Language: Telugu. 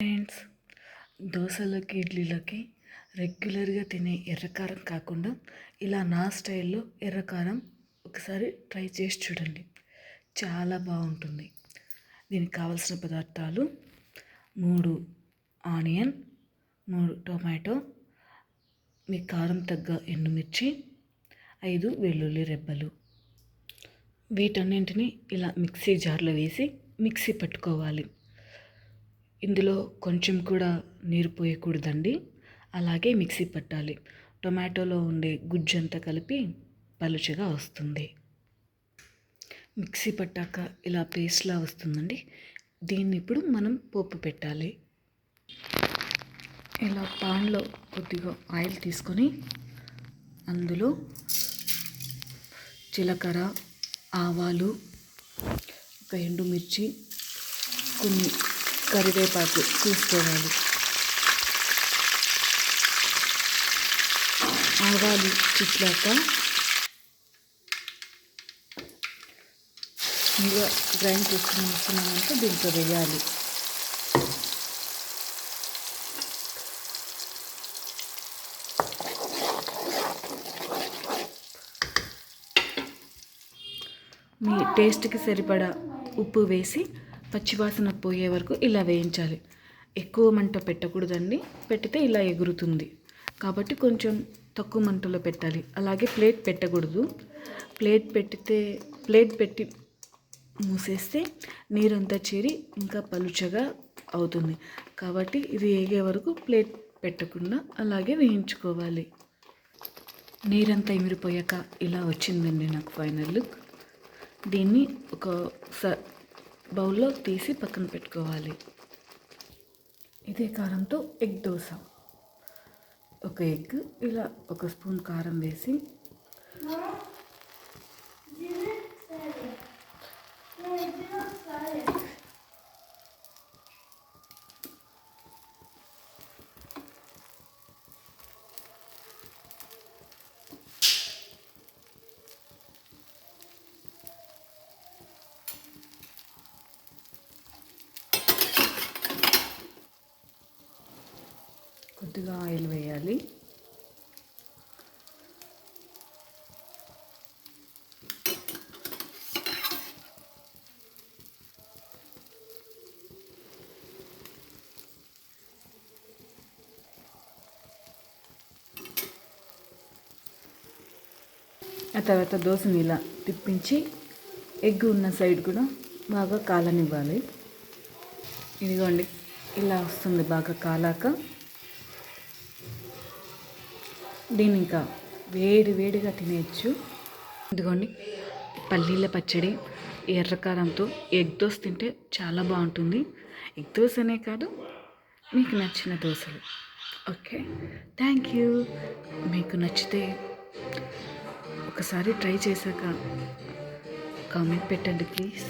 ఫ్రెండ్స్ దోశలకి ఇడ్లీలకి రెగ్యులర్గా తినే ఎర్రకారం కాకుండా ఇలా నా స్టైల్లో ఎర్రకారం ఒకసారి ట్రై చేసి చూడండి. చాలా బాగుంటుంది. దీనికి కావలసిన పదార్థాలు మూడు ఆనియన్ మూడు టొమాటో మీ కారం తగ్గ ఎండుమిర్చి ఐదు వెల్లుల్లి రెబ్బలు. వీటన్నింటినీ ఇలా మిక్సీ జార్లో వేసి మిక్సీ పట్టుకోవాలి. ఇందులో కొంచెం కూడా నీరు పోయకూడదండి. అలాగే మిక్సీ పట్టాలి. టొమాటోలో ఉండే గుజ్జంతా కలిపి పలుచగా వస్తుంది. మిక్సీ పట్టాక ఇలా పేస్ట్లా వస్తుందండి. దీన్ని ఇప్పుడు మనం పోపు పెట్టాలి. ఇలా పాన్లో కొద్దిగా ఆయిల్ తీసుకొని అందులో జీలకర్ర ఆవాలు ఒక ఎండుమిర్చి కొన్ని కరివేపాకు తీసుకోవాలి. ఆవాలు చిట్లాక ఇంకా గ్రైండ్ చేసుకున్నామంటే వస్తున్నామంటే దీంట్లో వేయాలి. మీ టేస్ట్కి సరిపడా ఉప్పు వేసి పచ్చివాసన పోయే వరకు ఇలా వేయించాలి. ఎక్కువ మంట పెట్టకూడదండి. పెట్టితే ఇలా ఎగురుతుంది. కాబట్టి కొంచెం తక్కువ మంటలో పెట్టాలి. అలాగే ప్లేట్ పెట్టకూడదు. ప్లేట్ పెట్టితే ప్లేట్ పెట్టి మూసేస్తే నీరంతా చేరి ఇంకా పలుచగా అవుతుంది. కాబట్టి ఇది వేగే వరకు ప్లేట్ పెట్టకుండా అలాగే వేయించుకోవాలి. నీరంతా ఇమిరిపోయాక ఇలా వచ్చిందండి నాకు ఫైనల్ లుక్. దీన్ని ఒక స బౌల్లో తీసి పక్కన పెట్టుకోవాలి. ఇదే కారంతో ఎగ్ దోశ. ఒక ఎగ్ ఇలా ఒక స్పూన్ కారం వేసి కొద్దిగా ఆయిల్ వేయాలి. ఆ తర్వాత దోశని ఇలా తిప్పించి ఎగ్ ఉన్న సైడ్ కూడా బాగా కాలనివ్వాలి. ఇదిగోండి ఇలా వస్తుంది బాగా కాలాక. దీన్ని ఇంకా వేడి వేడిగా తినేయచ్చు. ఇదిగోండి పల్లీల పచ్చడి ఎర్రకారంతో ఎగ్ దోశ తింటే చాలా బాగుంటుంది. ఎగ్ దోశ అనే కాదు మీకు నచ్చిన దోశలు. Okay thank you. మీకు నచ్చితే ఒకసారి ట్రై చేశాక కామెంట్ పెట్టండి ప్లీజ్.